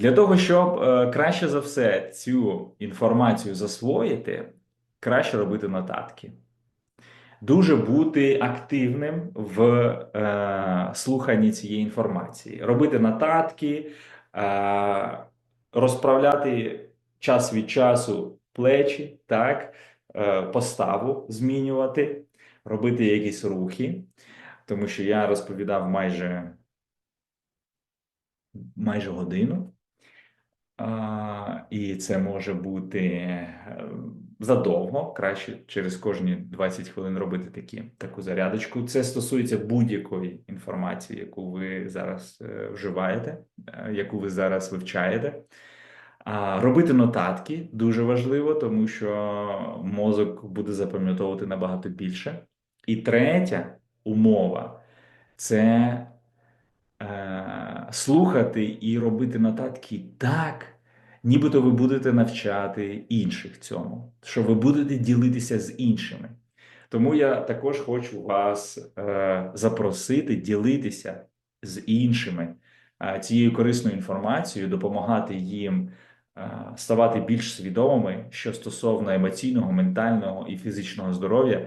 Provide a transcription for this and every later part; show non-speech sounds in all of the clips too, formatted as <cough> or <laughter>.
Для того, щоб е, краще за все цю інформацію засвоїти, краще робити нотатки. Дуже бути активним в е, слуханні цієї інформації, робити нотатки, е, розправляти час від часу плечі, так, е, поставу змінювати, робити якісь рухи, тому що я розповідав майже, майже годину. І це може бути е, задовго, краще через кожні 20 хвилин робити такі, таку зарядочку. Це стосується будь-якої інформації, яку ви зараз е, вживаєте, е, яку ви зараз вивчаєте. Робити нотатки дуже важливо, тому що мозок буде запам'ятовувати набагато більше. І третя умова це слухати і робити нотатки так, нібито ви будете навчати інших цьому, що ви будете ділитися з іншими. Тому я також хочу вас е, запросити ділитися з іншими е, цією корисною інформацією, допомагати їм е, ставати більш свідомими, що стосовно емоційного, ментального і фізичного здоров'я.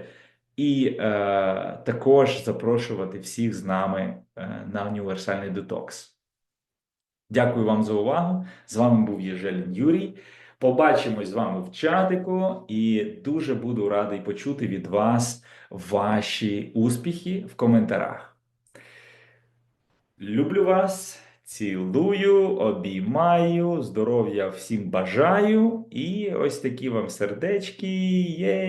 І е, також запрошувати всіх з нами е, на універсальний детокс. Дякую вам за увагу. З вами був Єжелін Юрій. Побачимось з вами в чатику, і дуже буду радий почути від вас ваші успіхи в коментарях. Люблю вас, цілую, обіймаю, здоров'я всім бажаю. І ось такі вам сердечки. Є!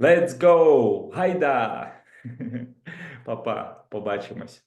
Let's go! Гайда! <laughs> Па-па, побачимось.